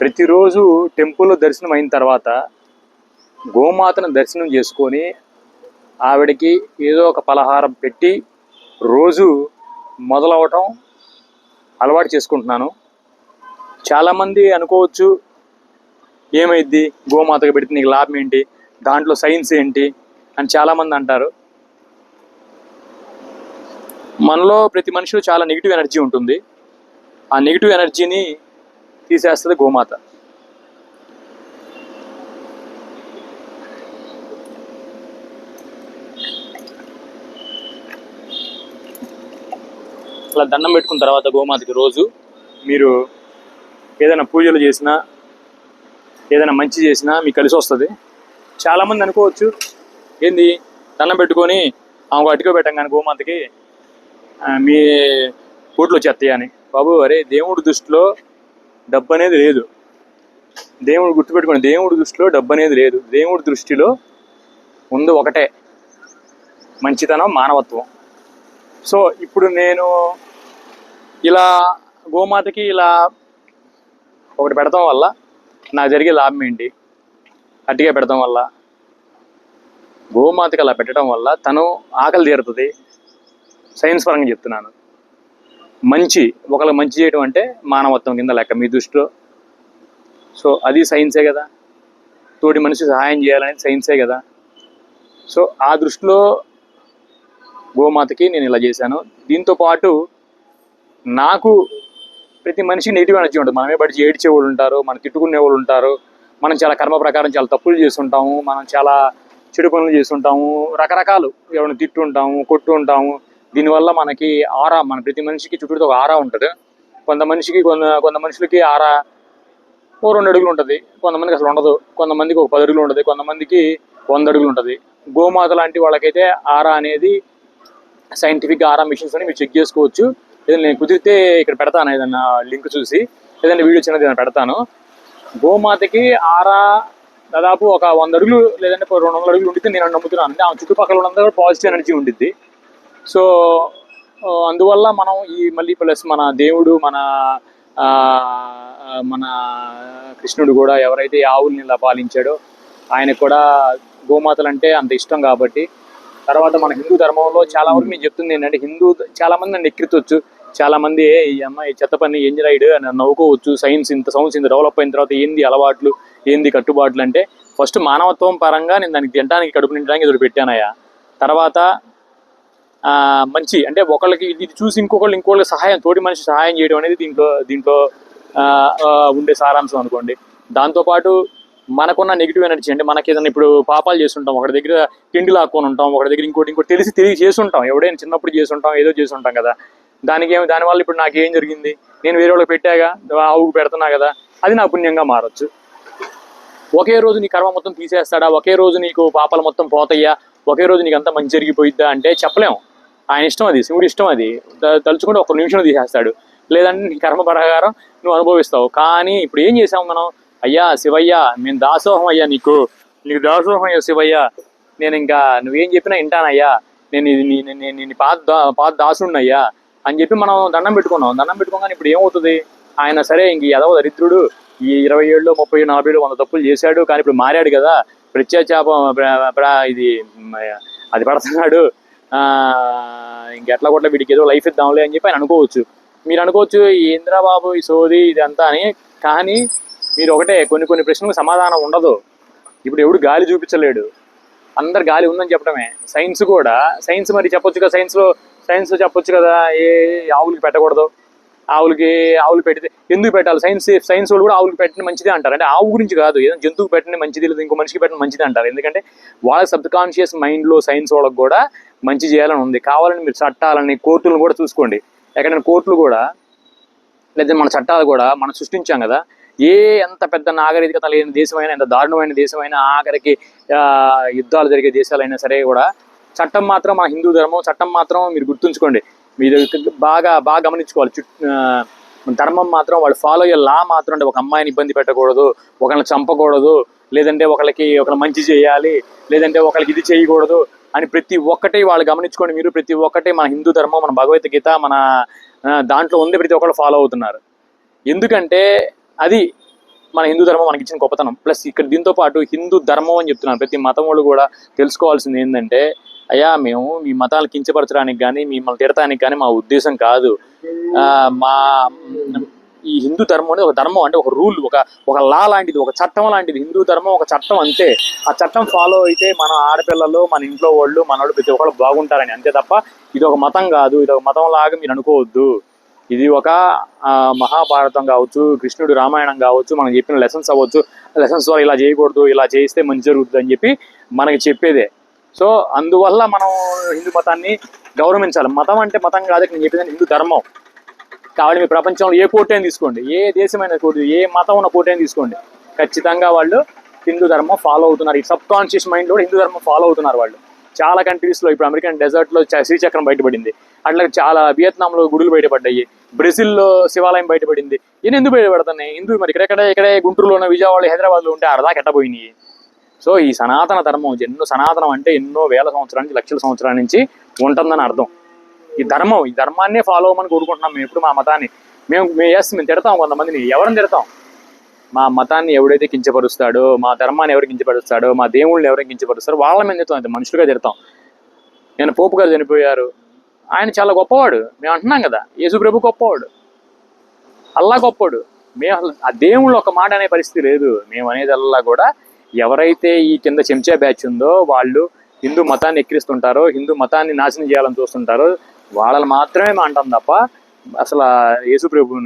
ప్రతిరోజు టెంపుల్లో దర్శనం అయిన తర్వాత గోమాతను దర్శనం చేసుకొని ఆవిడకి ఏదో ఒక పలహారం పెట్టి రోజు మొదలవటం అలవాటు చేసుకుంటున్నాను. చాలామంది అనుకోవచ్చు ఏమైద్ది? గోమాతకు పెడితే నీకు లాభం ఏంటి? దాంట్లో సైన్స్ ఏంటి? అని చాలామంది అంటారు. మనలో ప్రతి మనిషిలో చాలా నెగిటివ్ ఎనర్జీ ఉంటుంది. ఆ నెగిటివ్ ఎనర్జీని తీసేస్తుంది గోమాత. అలా దండం పెట్టుకున్న తర్వాత గోమాతకి రోజు మీరు ఏదైనా పూజలు చేసినా ఏదైనా మంచి చేసినా మీకు కలిసి వస్తుంది. చాలామంది అనుకోవచ్చు ఏంది? దండం పెట్టుకొని ఆమె అటుకో పెట్టాం కానీ గోమాతకి మీ కోట్లు వచ్చేస్తాయి అని. బాబు అరే దేవుడి దృష్టిలో డబ్బు అనేది లేదు. దేవుడు గుర్తుపెట్టుకోండి దేవుడి దృష్టిలో డబ్బు అనేది లేదు. దేవుడి దృష్టిలో ముందు ఒకటే మంచితనం మానవత్వం. సో ఇప్పుడు నేను ఇలా గోమాతకి ఇలా ఒకటి పెడతాం వల్ల నాకు జరిగే లాభం ఏంటి? అట్టిగా పెడతాం వల్ల గోమాతకి అలా పెట్టడం వల్ల తను ఆకలి తీరుతుంది. సైన్స్ పరంగా చెప్తున్నాను. మంచి ఒకళ్ళ మంచి చేయడం అంటే మానవత్వం కింద లెక్క మీ దృష్టిలో. సో అది సైన్సే కదా. తోటి మనిషి సహాయం చేయాలనేది సైన్సే కదా. సో ఆ దృష్టిలో గోమాతకి నేను ఇలా చేశాను. దీంతో పాటు నాకు ప్రతి మనిషి నెగిటివ్ ఎనర్జీ ఉంటుంది. మనమే బట్టి ఏడ్చేవాళ్ళు ఉంటారు మనం తిట్టుకునే వాళ్ళు ఉంటారు. మనం చాలా కర్మ ప్రకారం చాలా తప్పులు చేస్తుంటాము. మనం చాలా చెడు పనులు చేస్తుంటాము. రకరకాలు. ఎవరిని తిట్టుంటాము కొట్టు ఉంటాము దీనివల్ల మనకి ఆరా మన ప్రతి మనిషికి చుట్టూతో ఒక ఆరా ఉంటుంది. కొంత మనిషికి కొంత కొంత మనుషులకి ఆరా ఓ రెండు అడుగులు ఉంటుంది. కొంతమందికి అసలు ఉండదు. కొంతమందికి ఒక పది అడుగులు ఉంటుంది. కొంతమందికి వంద అడుగులు ఉంటుంది. గోమాత లాంటి వాళ్ళకైతే ఆరా అనేది సైంటిఫిక్ ఆరా మిషన్స్ అని మీరు చెక్ చేసుకోవచ్చు. ఏదైనా నేను కుదిరితే ఇక్కడ పెడతాను ఏదైనా లింక్ చూసి. ఏదైనా వీడియో చిన్నది పెడతాను. గోమాతకి ఆరా దాదాపు ఒక వంద అడుగులు లేదంటే రెండు వందల అడుగులు ఉండితే నేను నమ్ముతున్నాను. అంటే ఆ చుట్టుపక్కల ఉన్నంత కూడా పాజిటివ్ ఎనర్జీ ఉండిద్ది. సో అందువల్ల మనం ఈ మళ్ళీ ప్లస్ మన దేవుడు మన మన కృష్ణుడు కూడా ఎవరైతే ఆవుల్ని ఇలా పాలించాడో ఆయనకు కూడా గోమాతలు అంటే అంత ఇష్టం కాబట్టి తర్వాత మన హిందూ ధర్మంలో చాలా వరకు నేను చెప్తుంది ఏంటంటే హిందూ చాలా మంది నన్ను ఎక్కిరితొచ్చు. చాలా మంది ఈ అమ్మాయి చెత్త పని ఏం రైడ్ అని నవ్వుకోవచ్చు. సైన్స్ ఇంత సైన్స్ ఇంత డెవలప్ అయిన తర్వాత ఏంది అలవాట్లు? ఏంది కట్టుబాట్లు? అంటే ఫస్ట్ మానవత్వం పరంగా నేను దానికి తినడానికి కడుపు నిండడానికి ఎదురు పెట్టానయ్యా. తర్వాత మంచి. అంటే ఒకళ్ళకి ఇది చూసి ఇంకొకళ్ళు ఇంకొకళ్ళకి సహాయం తోటి మనిషి సహాయం చేయడం అనేది దీంట్లో దీంట్లో ఆ, ఉండే సారాంశం అనుకోండి. దాంతోపాటు మనకున్న నెగిటివ్ ఎనర్జీ అంటే మనకి ఏదైనా ఇప్పుడు పాపాలు చేస్తుంటాం ఒకటి దగ్గర తిండి లాక్కొని ఉంటాం ఒకటి దగ్గర ఇంకోటి ఇంకోటి తెలిసి తెలియ చేస్తుంటాం. ఎవడైనా చిన్నప్పుడు చేస్తుంటాం ఏదో చేస్తుంటాం కదా. దానికి ఏమి దానివల్ల ఇప్పుడు నాకు ఏం జరిగింది? నేను వేరే వాళ్ళకి పెట్టాగా ఆవుకు పెడుతున్నా కదా అది నా పుణ్యంగా మారచ్చు. ఒకే రోజు నీ కర్మ మొత్తం తీసేస్తాడా? ఒకే రోజు నీకు పాపాలు మొత్తం పోతాయా? ఒకే రోజు నీకు అంతా మంచి జరిగిపోయిద్దా? అంటే చెప్పలేము ఆయన ఇష్టం అది శివుడి ఇష్టం అది. తలుచుకుంటే ఒక నిమిషం తీసేస్తాడు. లేదంటే నీ కర్మ ప్రకారం నువ్వు అనుభవిస్తావు. కానీ ఇప్పుడు ఏం చేసాం మనం? అయ్యా శివయ్య మేము దాసోహం అయ్యా నీకు. నీకు దాసోహం అయ్యా శివయ్య. నేను ఇంకా నువ్వేం చెప్పినా వింటానయ్యా. నేను ఇది నేను పాత పాత దాసుడినయ్యా అని చెప్పి మనం దండం పెట్టుకున్నాం. దండం పెట్టుకోగానే ఇప్పుడు ఏమవుతుంది? ఆయన సరే ఇంక ఎదవ దరిద్రుడు ఈ ఇరవై ఏళ్ళు ముప్పై నలభై ఏళ్ళు వంద తప్పులు చేశాడు. కానీ ఇప్పుడు మారాడు కదా. ప్రత్యాచాపం ఇది అది పడుతున్నాడు ఇంకెట్లా కూడా వీడికి ఏదో లైఫ్ ఇద్దాంలే అని చెప్పి ఆయన అనుకోవచ్చు. మీరు అనుకోవచ్చు ఈ ఇంద్రబాబు ఈ సోది ఇదంతా అని. కానీ మీరు ఒకటే కొన్ని కొన్ని ప్రశ్నలకు సమాధానం ఉండదు. ఇప్పుడు ఎవడు గాలి చూపించలేడు. అందరు గాలి ఉందని చెప్పడమే. సైన్స్ కూడా సైన్స్ మరి చెప్పొచ్చు కదా సైన్స్లో సైన్స్ చెప్పొచ్చు కదా ఏ ఆవులకి పెట్టకూడదు. ఆవులకి ఆవులు పెడితే ఎందుకు పెట్టాలి? సైన్స్ సైన్స్ వాళ్ళు కూడా ఆవులకి పెట్టిన మంచిదే అంటారు. అంటే ఆవు గురించి కాదు ఏదో జంతువుకి పెట్టిన మంచిది లేదు ఇంకో మనిషికి పెట్టిన మంచిది అంటారు. ఎందుకంటే వాళ్ళ సబ్ కాన్షియస్ మైండ్లో సైన్స్ వాళ్ళకి కూడా మంచి చేయాలని ఉంది. కావాలని మీరు చట్టాలని కోర్టులను కూడా చూసుకోండి. ఎక్కడైనా కోర్టులు కూడా లేదా మన చట్టాలు కూడా మనం సృష్టించాం కదా ఏ ఎంత పెద్ద నాగరికత లేని దేశమైనా ఎంత దారుణమైన దేశమైనా ఆఖరికి ఆ, యుద్ధాలు జరిగే దేశాలైనా సరే కూడా చట్టం మాత్రం మన హిందూ ధర్మం చట్టం మాత్రం మీరు గుర్తుంచుకోండి. మీరు బాగా బాగా గమనించుకోవాలి. చుట్టూ ధర్మం మాత్రం వాళ్ళు ఫాలో అయ్యే లా మాత్రం అంటే ఒక అమ్మాయిని ఇబ్బంది పెట్టకూడదు ఒకరిని చంపకూడదు లేదంటే ఒకరికి ఒకరు మంచి చేయాలి లేదంటే ఒకరికి ఇది చేయకూడదు అని ప్రతి ఒక్కటి వాళ్ళు గమనించుకోండి మీరు ప్రతి ఒక్కటి మన హిందూ ధర్మం మన భగవద్గీత మన దాంట్లో ఉంది ప్రతి ఒక్కరు ఫాలో అవుతున్నారు. ఎందుకంటే అది మన హిందూ ధర్మం మనకి ఇచ్చిన గొప్పతనం. ప్లస్ ఇక్కడ దీంతో పాటు హిందూ ధర్మం అని చెప్తున్నాను ప్రతి మతం వాళ్ళు కూడా తెలుసుకోవాల్సింది ఏంటంటే అయ్యా మేము మీ మతాలు కించపరచడానికి కానీ మిమ్మల్ని తిడటానికి కానీ మా ఉద్దేశం కాదు. ఆ, మా ఈ హిందూ ధర్మం అనేది ఒక ధర్మం అంటే ఒక రూల్ ఒక ఒక లా లాంటిది ఒక చట్టం లాంటిది. హిందూ ధర్మం ఒక చట్టం అంతే. ఆ చట్టం ఫాలో అయితే మన ఆడపిల్లలు మన ఇంట్లో వాళ్ళు మన వాళ్ళు ప్రతి ఒక్కళ్ళు బాగుంటారని. అంతే తప్ప ఇది ఒక మతం కాదు. ఇది ఒక మతం లాగా మీరు అనుకోవద్దు. ఇది ఒక మహాభారతం కావచ్చు కృష్ణుడు రామాయణం కావచ్చు మనం చెప్పిన లెసన్స్ అవ్వచ్చు. లెసన్స్ ద్వారా ఇలా చేయకూడదు ఇలా చేస్తే మంచి జరుగుతుంది అని చెప్పి మనకి చెప్పేదే. సో అందువల్ల మనం హిందూ మతాన్ని గౌరవించాలి. మతం అంటే మతం కాదు నేను చెప్పేది హిందూ ధర్మం. కాబట్టి మీ ప్రపంచంలో ఏ కోటైనా తీసుకోండి. ఏ దేశమైన కోటి ఏ మతం ఉన్న కోటైనా తీసుకోండి. ఖచ్చితంగా వాళ్ళు హిందూ ధర్మం ఫాలో అవుతున్నారు. ఈ సబ్ కాన్షియస్ మైండ్ కూడా హిందూ ధర్మం ఫాలో అవుతున్నారు వాళ్ళు. చాలా కంట్రీస్లో ఇప్పుడు అమెరికన్ డెజర్ట్లో శ్రీచక్రం బయటపడింది. అట్లా చాలా వియత్నాం లో గుడులు బయటపడ్డాయి. బ్రెజిల్లో శివాలయం బయటపడింది. ఇవన్నీ ఎందుకు బయటపడుతున్నాయి? ఎందుకు మరి ఇక్కడ ఇక్కడే గుంటూరులోనో విజయవాడ హైదరాబాద్లో ఉంటే ఆడదాకా కెట్టబోయినాయి సో ఈ సనాతన ధర్మం ఎన్నో సనాతనం అంటే ఎన్నో వేల సంవత్సరాల నుంచి లక్షల సంవత్సరాల నుంచి ఉంటుందని అర్థం. ఈ ధర్మం ఈ ధర్మాన్నే ఫాలో అవ్వమని కోరుకుంటున్నాం మేము ఇప్పుడు మా మతాన్ని. మేము మేము ఎస్ మేము తిడతాం కొంతమందిని. ఎవరిని తిడతాం? మా మతాన్ని ఎవడైతే కించపరుస్తాడో మా ధర్మాన్ని ఎవరు కించపరుస్తాడో మా దేవుళ్ళని ఎవరు కించపరుస్తారో వాళ్ళ మీద తిడతాం మనుషులుగా తిడతాం. నేను పోపు గారు చనిపోయారు. ఆయన చాలా గొప్పవాడు. మేము అంటున్నాం కదా యేసుప్రభు గొప్పవాడు. అల్లా గొప్పవాడు మేము అసలు ఆ దేవుళ్ళు ఒక మాట అనే పరిస్థితి లేదు. మేము అనేదల్లా కూడా ఎవరైతే ఈ కింద చెంచా బ్యాచ్ ఉందో వాళ్ళు హిందూ మతాన్ని ఎక్కిరిస్తుంటారో హిందూ మతాన్ని నాశనం చేయాలని చూస్తుంటారో వాళ్ళని మాత్రమే మా అంటాం తప్ప అసలు ఆ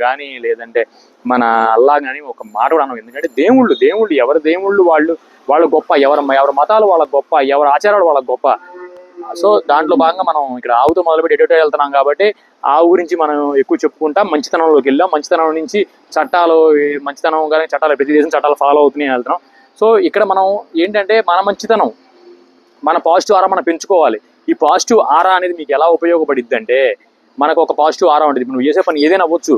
కానీ లేదంటే మన అల్లా కానీ ఒక మాట కూడా అనం ఎందుకంటే దేవుళ్ళు దేవుళ్ళు ఎవరి దేవుళ్ళు వాళ్ళు వాళ్ళ గొప్ప ఎవరి ఎవరి మతాలు వాళ్ళ గొప్ప ఎవరి ఆచారాలు వాళ్ళ గొప్ప. సో దాంట్లో భాగంగా మనం ఇక్కడ ఆవుతో మొదలుపెట్టి ఎటు వెళ్తున్నాం కాబట్టి ఆవు గురించి మనం ఎక్కువ చెప్పుకుంటాం మంచితనంలోకి వెళ్ళాం. మంచితనం నుంచి చట్టాలు మంచితనం కానీ చట్టాలు ప్రతి దేశం చట్టాలు ఫాలో అవుతున్నాయి వెళ్తున్నాం. సో ఇక్కడ మనం ఏంటంటే మన మంచితనం మన పాజిటివ్ ఆరా మనం పెంచుకోవాలి. ఈ పాజిటివ్ ఆరా అనేది మీకు ఎలా ఉపయోగపడిద్ది అంటే మనకు ఒక పాజిటివ్ ఆరా ఉంటుంది. ఇప్పుడు నువ్వు చేసే పని ఏదైనా అవ్వచ్చు.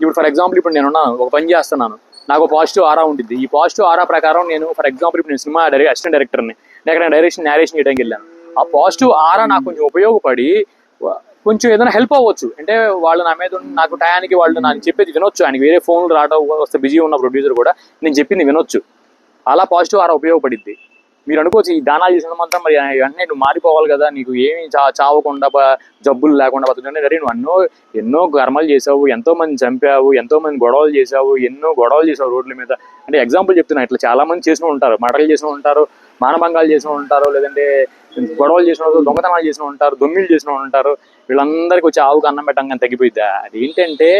ఇప్పుడు ఫర్ ఎగ్జాంపుల్ ఇప్పుడు నేను ఒక పని చేస్తున్నాను. నాకు పాజిటివ్ ఆరా ఉంటుంది ఈ పాజిటివ్ ఆరా ప్రకారం నేను ఫర్ ఎగ్జాంపుల్ ఇప్పుడు నేను సినిమా డైరెక్ట్ అసిస్టెంట్ డైరెక్టర్ని నేను ఎక్కడ డైరెక్షన్ నేరేషన్ చేయడానికి వెళ్ళాను. ఆ పాజిటివ్ ఆరా నాకు కొంచెం ఉపయోగపడి కొంచెం ఏదైనా హెల్ప్ అవ్వచ్చు. అంటే వాళ్ళు నా మీద నాకు టయానికి వాళ్ళు నాకు చెప్పేది వినొచ్చు. ఆయనకి వేరే ఫోన్లు రావడం వస్తే బిజీ ఉన్న ప్రొడ్యూసర్ కూడా నేను చెప్పింది వినొచ్చు. అలా పాజిటివ్ ఆరా ఉపయోగపడిద్ది. మీరు అనుకోవచ్చు ఈ దానాలు చేసిన మాత్రం మరి ఇవన్నీ నువ్వు మారిపోవాలి కదా నీకు ఏమి చా చావకుండా జబ్బులు లేకుండా బతుకుతుంటే సరే నువ్వు ఎన్నో ఎన్నో కర్మలు చేసావు ఎంతో మంది చంపావు ఎంతో మంది గొడవలు చేసావు ఎన్నో గొడవలు చేసావు రోడ్ల మీద. అంటే ఎగ్జాంపుల్ చెప్తున్నా ఇట్లా చాలా మంది చేసిన ఉంటారు మటలు చేసిన ఉంటారు మానభంగాలు చేసిన ఉంటారు లేదంటే గొడవలు చేసిన దొంగతనాలు చేసిన ఉంటారు దొమ్మిలు చేసిన ఉంటారు వీళ్ళందరికీ వచ్చి ఆవుకు అన్నం పెట్టంగా తగ్గిపోయిద్దా? అది ఏంటంటే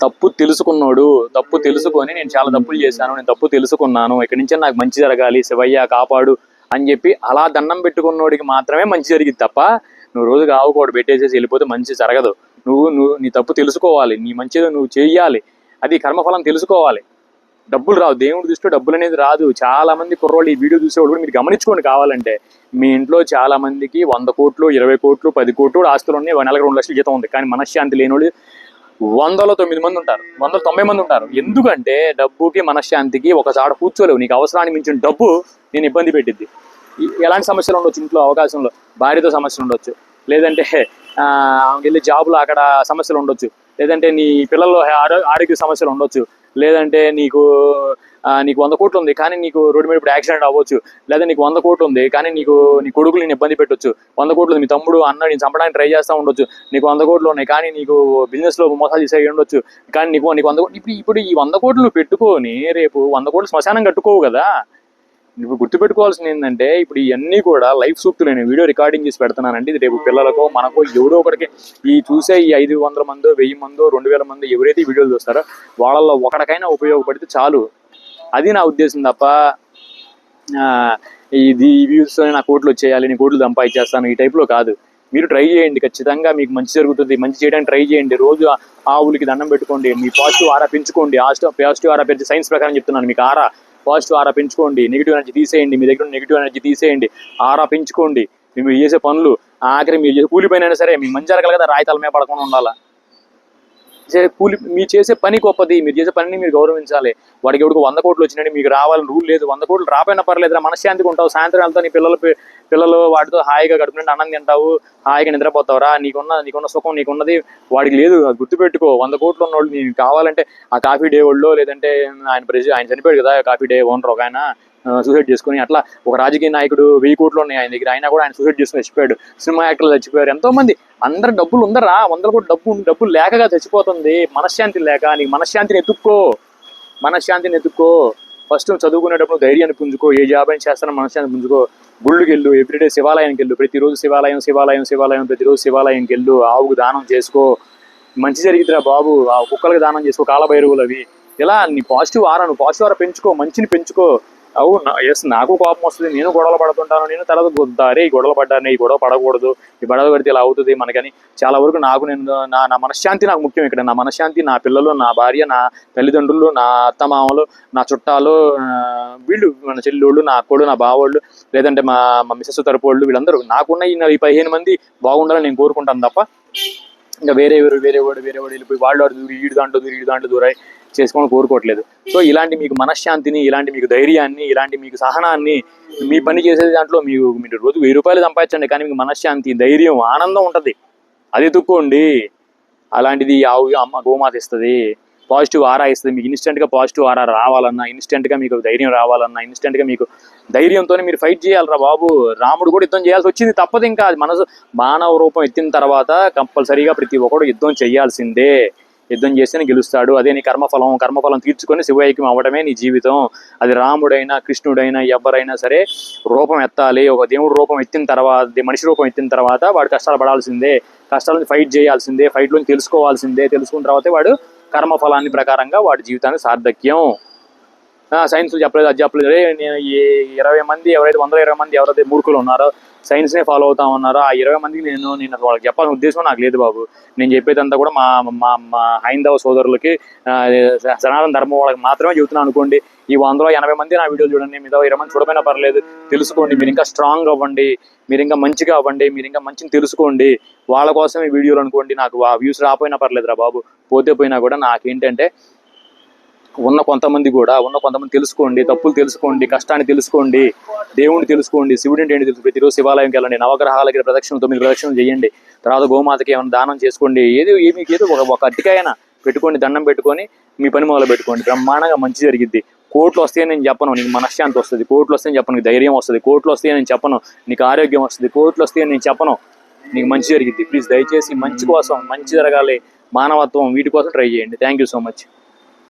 తప్పు తెలుసుకున్నాడు తప్పు తెలుసుకొని నేను చాలా తప్పులు చేశాను నేను తప్పు తెలుసుకున్నాను ఇక్కడి నుంచి నాకు మంచి జరగాలి శివయ్య కాపాడు అని చెప్పి అలా దండం పెట్టుకున్నోడికి మాత్రమే మంచి జరిగింది తప్ప నువ్వు రోజు కావుకోడు పెట్టేసేసి వెళ్ళిపోతే మంచి జరగదు. నువ్వు నువ్వు నీ తప్పు తెలుసుకోవాలి నీ మంచిది నువ్వు చేయాలి అది కర్మఫలం తెలుసుకోవాలి. డబ్బులు రావు దేవుడి దృష్టిలో డబ్బులు అనేది రాదు. చాలా మంది కుర్రోళ్ళు ఈ వీడియో చూసేవాళ్ళు కూడా మీరు గమనించుకోండి కావాలంటే. మీ ఇంట్లో చాలా మందికి వంద కోట్లు ఇరవై కోట్లు పది కోట్లు ఆస్తులు ఉన్నాయి నెలకు రెండు లక్షలు జీతం ఉంది. కానీ మనశ్శాంతి లేని వాళ్ళు వందలో తొమ్మిది మంది ఉంటారు. వందల తొంభై మంది ఉంటారు. ఎందుకంటే డబ్బుకి మనశ్శాంతికి ఒకసారి కూర్చోలేవు. నీకు అవసరాన్ని మించిన డబ్బు నేను ఇబ్బంది పెట్టిద్ది. ఎలాంటి సమస్యలు ఉండొచ్చు? ఇంట్లో అవకాశంలో భార్యతో సమస్యలు ఉండొచ్చు. లేదంటే ఆ, ఆమెకి వెళ్ళి జాబులో అక్కడ సమస్యలు ఉండొచ్చు. లేదంటే నీ పిల్లల్లో ఆరో ఆరోగ్య సమస్యలు ఉండొచ్చు. లేదంటే నీకు నీకు వంద కోట్లు ఉంది కానీ నీకు రోడ్డు మీద ఇప్పుడు యాక్సిడెంట్ అవ్వచ్చు. లేదా నీకు వంద కోట్లు ఉంది కానీ నీకు నీ కొడుకులు నేను ఇబ్బంది పెట్టొచ్చు. వంద కోట్లు మీ తమ్ముడు అన్న నేను చంపడానికి ట్రై చేస్తూ ఉండొచ్చు. నీకు వంద కోట్లు ఉన్నాయి కానీ నీకు బిజినెస్లో మోసాలు చేసే ఉండొచ్చు. కానీ నీకు నీకు వంద కోట్లు ఇప్పుడు ఇప్పుడు ఈ వంద కోట్లు పెట్టుకొని రేపు వంద కోట్లు శ్మశానం కట్టుకోవు కదా. ఇప్పుడు గుర్తుపెట్టుకోవాల్సింది ఏంటంటే ఇప్పుడు ఇవన్నీ కూడా లైఫ్ సూక్తులు నేను వీడియో రికార్డింగ్ చేసి పెడుతున్నానండి ఇది రేపు పిల్లలకో మనకో ఎవడో ఒకటికి ఈ చూసే ఈ ఐదు వందల మందో వెయ్యి మందో రెండు వేల మంది ఎవరైతే వీడియోలు చూస్తారో వాళ్ళల్లో ఒకటికైనా ఉపయోగపడితే చాలు. అది నా ఉద్దేశం తప్ప ఇది వ్యూస్తో వ్యూస్ నా కోట్లు వచ్చేయాలి నేను కోట్లు సంపాదించేస్తాను ఈ టైప్లో కాదు. మీరు ట్రై చేయండి ఖచ్చితంగా మీకు మంచి జరుగుతుంది. మంచి చేయడానికి ట్రై చేయండి. రోజు ఆ ఆవులకి దండం పెట్టుకోండి మీ పాజిటివ్ ఆరా పెంచుకోండి. పాజిటివ్ ఆరా పెంచి సైన్స్ ప్రకారం చెప్తున్నాను మీకు ఆరా. పాజిటివ్ ఆరా పెంచుకోండి నెగిటివ్ ఎనర్జీ తీసేయండి మీ దగ్గర నెగిటివ్ ఎనర్జీ తీసేయండి ఆరా పెంచుకోండి మీరు చేసే పనులు ఆఖరి మీరు చేసే కూలిపోయినా సరే మీ మంచి జరగాలి కదా రాయితల మీద పడకుండా ఉండాలా? కూలి మీరు చేసే పని గొప్పది. మీరు చేసే పనిని మీరు గౌరవించాలి. వాడికి ఎవరికి వంద కోట్లు వచ్చినట్టు మీకు రావాలని రూల్ లేదు. వంద కోట్లు రాపోయినా పర్లేదురా మనశ్శాంతిగా ఉంటావు. సాయంత్రం వెళ్తా నీ పిల్లలు పిల్లలు వాటితో హాయిగా గడుపుకుంటే అన్నం తింటావు హాయిగా నిద్రపోతావురా. నీకున్న నీకున్న సుఖం నీకున్నది వాడికి లేదు. గుర్తుపెట్టుకో. వంద కోట్లు ఉన్న వాళ్ళు నీకు కావాలంటే ఆ కాఫీ డే వాళ్ళు లేదంటే ఆయన ప్రెసి ఆయన చనిపోయాడు కదా కాఫీ డే ఓనర్ ఒక ఆయన. సూసైడ్ చేసుకుని అట్లా ఒక రాజకీయ నాయకుడు వెయ్యి కోట్లు ఉన్నాయి ఆయన దగ్గర. అయినా కూడా ఆయన సూసైడ్ చేసుకుని చచ్చిపోయాడు. సినిమా యాక్టర్లు చచ్చిపోయారు. ఎంతో మంది అందరు డబ్బులు ఉందరా? వందల కోట్లు డబ్బు డబ్బులు లేకగా చచ్చిపోతుంది. మనశ్శాంతి లేక నీకు మనశ్శాంతిని ఎత్తుక్కో మనశ్శాంతిని ఎత్తుక్కో ఫస్ట్ చదువుకునేటప్పుడు ధైర్యాన్ని పుంజుకో. ఏ జాబ్ అయినా చేస్తానో మనశ్శాంతి పుంజుకో. గుళ్ళుకి వెళ్ళు. ఎవ్రీడే శివాలయానికి వెళ్ళు. ప్రతిరోజు శివాలయం శివాలయం శివాలయం ప్రతిరోజు శివాలయంకి వెళ్ళు. ఆవుకు దానం చేసుకో. మంచి జరిగిద్దిరా బాబు. ఆ కుక్కలకు దానం చేసుకో. కాలభైరవులు అవి. ఇలా నీ పాజిటివ్ ఆరా నువ్వు? పాజిటివ్ ఆరా పెంచుకో. మంచిని పెంచుకో. అవు ఎస్ నాకు కోపం వస్తుంది నేను గొడవలు పడుతుంటాను నేను తర్వాత గుద్దారే ఈ గొడవలు పడ్డాను ఈ గొడవ పడకూడదు ఈ గొడవ పడితే ఇలా అవుతుంది మనకని. చాలా వరకు నాకు నేను నా నా మనశ్శాంతి నాకు ముఖ్యం ఇక్కడ. నా మనశ్శాంతి నా పిల్లలు నా భార్య నా తల్లిదండ్రులు నా అత్తమామలు నా చుట్టాలు వీళ్ళు మన చెల్లెళ్ళు నా అక్కడు నా బావోళ్ళు లేదంటే మా మా మిసెస్ తరపు వాళ్ళు వీళ్ళందరూ. నాకున్న ఈ పదిహేను మంది బాగుండాలని నేను కోరుకుంటాను తప్ప ఇంకా వేరే ఎవరు వేరే వాడు వేరే వాడు వెళ్ళిపోయి వాళ్ళు వాడు దూరి ఈడు దాంట్లో దూరి ఈడు దాంట్లో దూరాయి. చేసుకోవడం కోరుకోవట్లేదు. సో ఇలాంటి మీకు మనశ్శాంతిని ఇలాంటి మీకు ధైర్యాన్ని ఇలాంటి మీకు సహనాన్ని మీ పని చేసే దాంట్లో మీకు మీరు రోజు వెయ్యి రూపాయలు సంపాదించండి కానీ మీకు మనశ్శాంతి ధైర్యం ఆనందం ఉంటుంది. అది ఎత్తుక్కోండి. అలాంటిది ఆవు అమ్మ గోమాత ఇస్తుంది. పాజిటివ్ ఆరా ఇస్తుంది. మీకు ఇన్స్టెంట్గా పాజిటివ్ ఆరా రావాలన్నా ఇన్స్టెంట్గా మీకు ధైర్యం రావాలన్నా ఇన్స్టెంట్గా మీకు ధైర్యంతోనే మీరు ఫైట్ చేయాలరా బాబు. రాముడు కూడా యుద్ధం చేయాల్సి వచ్చింది. తప్పదు ఇంకా. అది మనసు మానవ రూపం ఎత్తిన తర్వాత కంపల్సరీగా ప్రతి ఒక్కడు యుద్ధం చేయాల్సిందే. యుద్ధం చేస్తేనే గెలుస్తాడు. అదే నీ కర్మఫలం కర్మఫలం తీర్చుకొని శివైక్యం అవ్వడమే నీ జీవితం. అది రాముడైనా కృష్ణుడైనా ఎవరైనా సరే రూపం ఎత్తాలి. ఒక దేవుడు రూపం ఎత్తిన తర్వాత మనిషి రూపం ఎత్తిన తర్వాత వాడు కష్టాలు పడాల్సిందే. కష్టాలను ఫైట్ చేయాల్సిందే. ఫైట్లోని తెలుసుకోవాల్సిందే. తెలుసుకున్న తర్వాతే వాడు కర్మఫలాన్ని ప్రకారంగా వాడి జీవితానికి సార్థక్యం. సైన్స్ చెప్పలేదు అది చెప్పలేదు. నేను ఈ ఇరవై మంది ఎవరైతే వందల ఇరవై మంది ఎవరైతే మూర్ఖులు ఉన్నారో సైన్స్నే ఫాలో అవుతా ఉన్నారో ఆ ఇరవై మందికి నేను నేను వాళ్ళకి చెప్పాల్సిన ఉద్దేశం నాకు లేదు బాబు. నేను చెప్పేదంతా కూడా మా మా మా హైందవ సోదరులకి సనాతన ధర్మం వాళ్ళకి మాత్రమే చెబుతున్నాను అనుకోండి. ఈ వందలో ఎనభై మంది నా వీడియోలు చూడండి మీద ఇరవై మంది చూడమైనా పర్లేదు తెలుసుకోండి. మీరు ఇంకా స్ట్రాంగ్ అవ్వండి మీరు ఇంకా మంచిగా అవ్వండి మీరు ఇంకా మంచిని తెలుసుకోండి. వాళ్ళ కోసం ఈ వీడియోలు అనుకోండి నాకు ఆ వ్యూస్ రాపోయినా పర్లేదురా బాబు. పోతే పోయినా కూడా నాకేంటంటే ఉన్న కొంతమంది కూడా ఉన్న కొంతమంది తెలుసుకోండి తప్పులు తెలుసుకోండి కష్టాన్ని తెలుసుకోండి దేవుడిని తెలుసుకోండి శివుడు అంటే ఏంటి తెలుసు ప్రతిరోజు శివాలయంకి వెళ్ళండి నవగ్రహాలకి ప్రదక్షిణ తొమ్మిది ప్రదక్షిణలు చేయండి తర్వాత గోమాతకి ఏమైనా దానం చేసుకోండి ఏది ఏమి ఏదో ఒక ఒక అట్టికైనా పెట్టుకోండి దండం పెట్టుకొని మీ పని మొదలు పెట్టుకోండి. బ్రహ్మాండంగా మంచి జరిగిద్ది. కోట్లు వస్తాయని నేను చెప్పను నీకు మనశ్శాంతి వస్తుంది. కోట్లు వస్తాయని చెప్పను నీకు ధైర్యం వస్తుంది. కోట్లు వస్తాయని నేను చెప్పను నీకు ఆరోగ్యం వస్తుంది. కోట్లు వస్తాయని నేను చెప్పను నీకు మంచి జరిగింది ప్లీజ్ దయచేసి మంచి కోసం మంచి జరగాలి. మానవత్వం వీటి కోసం ట్రై చేయండి. Thank you so much.